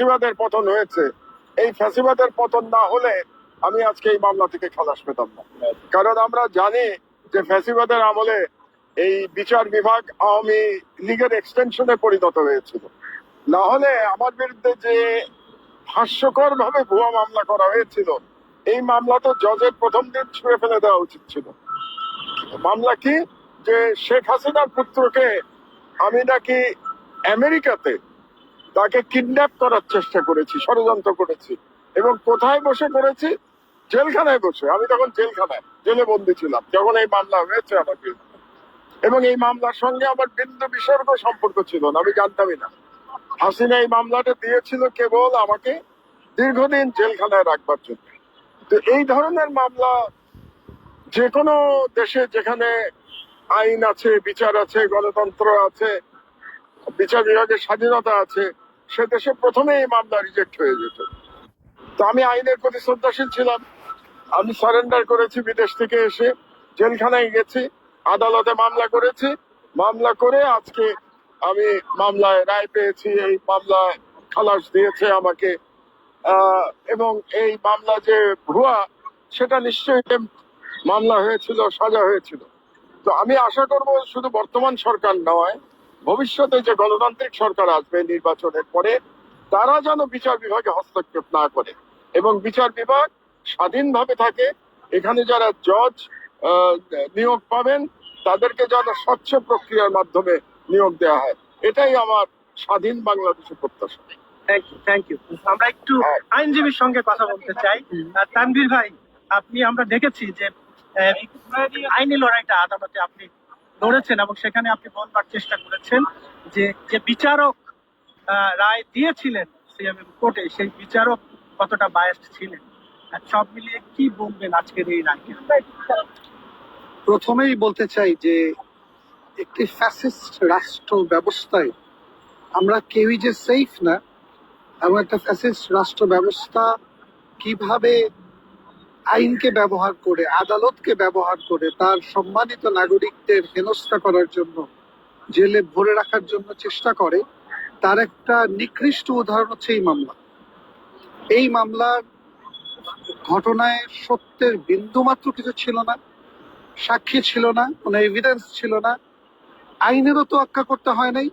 ফ্যাসিবাদের পতন হয়েছে। এই ফ্যাসিবাদের পতন না হলে আমি আজকে এই মামলা থেকে খালাস পেতাম না। কারণ আমরা জানি যে ফ্যাসিবাদের আমলে এই বিচার বিভাগ আওয়ামী লীগের এক্সটেনশনে পরিণত হয়েছিল। না হলে আমার বিরুদ্ধে যে হাস্যকর ভাবে ভুয়া মামলা করা হয়েছিল, এই মামলা তো জজের প্রথম দিন ছুঁড়ে ফেলে দেওয়া উচিত ছিল। মামলা কি? যে শেখ হাসিনার পুত্রকে আমি নাকি আমেরিকাতে তাকে কিডন্যাপ করার চেষ্টা করেছি, ষড়যন্ত্র করেছি। এবং কোথায় বসে করেছি? জেলখানায় বসে। আমি তখন জেলখানায়, জেলে বন্দি ছিলাম। যখন এই মামলা হয়েছে বিরুদ্ধে এবং এই মামলার সঙ্গে আমার বিন্দু বিসর্গ সম্পর্ক ছিল না, আমি জানতামই না। হাসিনা এই মামলাটা দিয়েছিল কেবল আমাকে দীর্ঘদিন জেলখানায় রাখবার জন্য। তো এই ধরনের মামলা যে কোনো দেশে যেখানে আইন আছে, বিচার আছে, গণতন্ত্র আছে বিচার বিভাগের স্বাধীনতা আছে, সে দেশে প্রথমে এই মামলা রিজেক্ট হয়ে যেত। তো আমি আইনের প্রতি শ্রদ্ধাশীল ছিলাম। আমি সারেন্ডার করেছি বিদেশ থেকে এসে, জেলখানায় গেছি, আদালতে মামলা করেছি। মামলা করে আজকে আমি মামলায় রায় পেয়েছি, এই মামলায় খালাস দিয়েছে আমাকে। এবং এই মামলা যে ভুয়া, সেটা নিশ্চয়ই মামলা হয়েছিল, সাজা হয়েছিল। তো আমি আশা করব শুধু বর্তমান সরকার নয় ভবিষ্যতে যে গণতান্ত্রিক সরকার আসবে নির্বাচনের পরে তারা যেন বিচার বিভাগে হস্তক্ষেপ না করে এবং বিচার বিভাগ স্বাধীনভাবে থাকে এখানে যারা জজ নিয়োগ পাবেন তাদেরকে যেন স্বচ্ছ প্রক্রিয়ার মাধ্যমে নিয়োগ দেওয়া হয়। এটাই আমার স্বাধীন বাংলাদেশের প্রত্যাশা। থ্যাংক ইউ থ্যাংক ইউ আমরা একটু হ্যাঁ। আইনজীবীর সঙ্গে কথা বলতে চাই। তানভীর ভাই আপনি আমরা দেখেছি যে আইনি লড়াইটা আদালতে আপনি লড়েছেন এবং সেখানে আপনি বলবার চেষ্টা করেছেন যে যে বিচারক রায় দিয়েছিলেন সিএমএম কোর্টে, সেই বিচারক কতটা বায়াস্ট ছিলেন? সব মিলিয়ে কি বলবেন আজকের এই রায়কে? প্রথমেই বলতে চাই যে, একটি ফ্যাসিস্ট রাষ্ট্র ব্যবস্থায় আমরা কেউই যে সেফ না এবং একটা ফ্যাসিস্ট রাষ্ট্র ব্যবস্থা কীভাবে আইনকে ব্যবহার করে, আদালতকে ব্যবহার করে, তার সম্মানিত নাগরিকদের হেনস্থা করার জন্য, জেলে ভরে রাখার জন্য চেষ্টা করে, তার একটা নিকৃষ্ট উদাহরণ হচ্ছে এই মামলা। এই মামলার ঘটনায় সত্যের বিন্দুমাত্র কিছু ছিল না, সাক্ষী ছিল না, কোনো এভিডেন্স ছিল না, আইনেরও তো তোয়াক্কা করতে হয় নাই।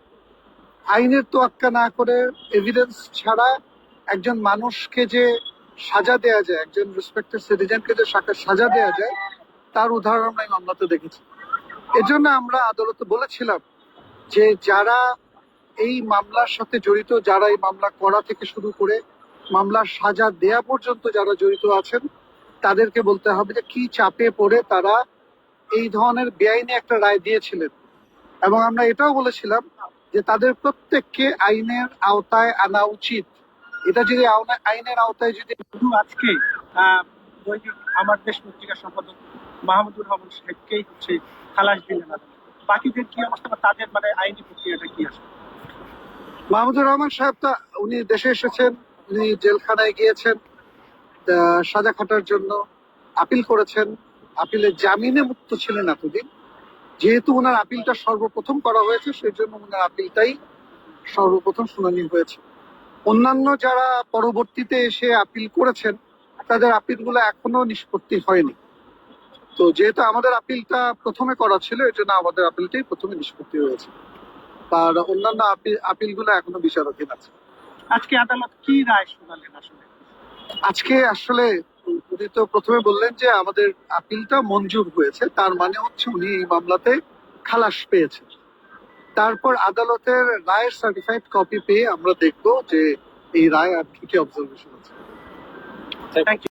আইনের তো তোয়াক্কা না করে এভিডেন্স ছাড়া একজন মানুষকে যে সাজা দেয়া যায়, একজন রেসপেক্টেড সিটিজেনকে যে সাজা দেয়া যায়, তার উদাহরণ আমরা মামলাতে দেখেছি। এজন্য আমরা আদালতে বলেছিলাম যে যারা এই মামলার সাথে জড়িত, যারা এই মামলা করা থেকে শুরু করে মামলার সাজা দেয়া পর্যন্ত যারা জড়িত আছেন, তাদেরকে বলতে হবে যে কি চাপে পড়ে তারা এই ধরনের বেআইনি একটা রায় দিয়েছিলেন। এবং আমরা এটাও বলেছিলাম যে তাদের প্রত্যেককে আইনের আওতায় আনা উচিত। এটা যদি আইনের আওতায় যদি আজকে আমার দেশ পত্রিকার সম্পাদক মাহমুদুর রহমান সাহেবকেই হচ্ছে খালাস দিলেন। বাকিদের কি অবস্থা বা তাদের মানে আইনি প্রক্রিয়াটা কি আসবে মাহমুদুর রহমান সাহেব তো উনি দেশে এসেছেন, উনি জেলখানায় গিয়েছেন সাজা খাটার জন্য আপিল করেছেন। আপিলে জামিনে মুক্ত ছিলেন এতদিন। যেহেতু ওনার আপিলটা সর্বপ্রথম করা হয়েছে সেই জন্য ওনার আপিলটাই সর্বপ্রথম শুনানি হয়েছে। অন্যান্য যারা পরবর্তীতে এসে আপিল করেছেন তাদের আপিলগুলো এখনও নিষ্পত্তি হয়নি। তো যেহেতু আমাদের আপিলটা প্রথমে করা ছিল এই জন্য আমাদের আপিলটাই প্রথমে নিষ্পত্তি হয়েছে। আর অন্যান্য আপিল আপিলগুলো এখনও বিচারাধীন আছে। আজকে আদালত কি রায় শোনালেন আসলে? আজকে আসলে উনি তো প্রথমে বললেন যে আমাদের আপিলটা মঞ্জুর হয়েছে তার মানে হচ্ছে উনি এই মামলাতে খালাস পেয়েছেন। তারপর আদালতের রায়ের সার্টিফাইড কপি পেয়ে আমরা দেখব যে এই রায় আর কি কি অবজারভেশন আছে। Thank you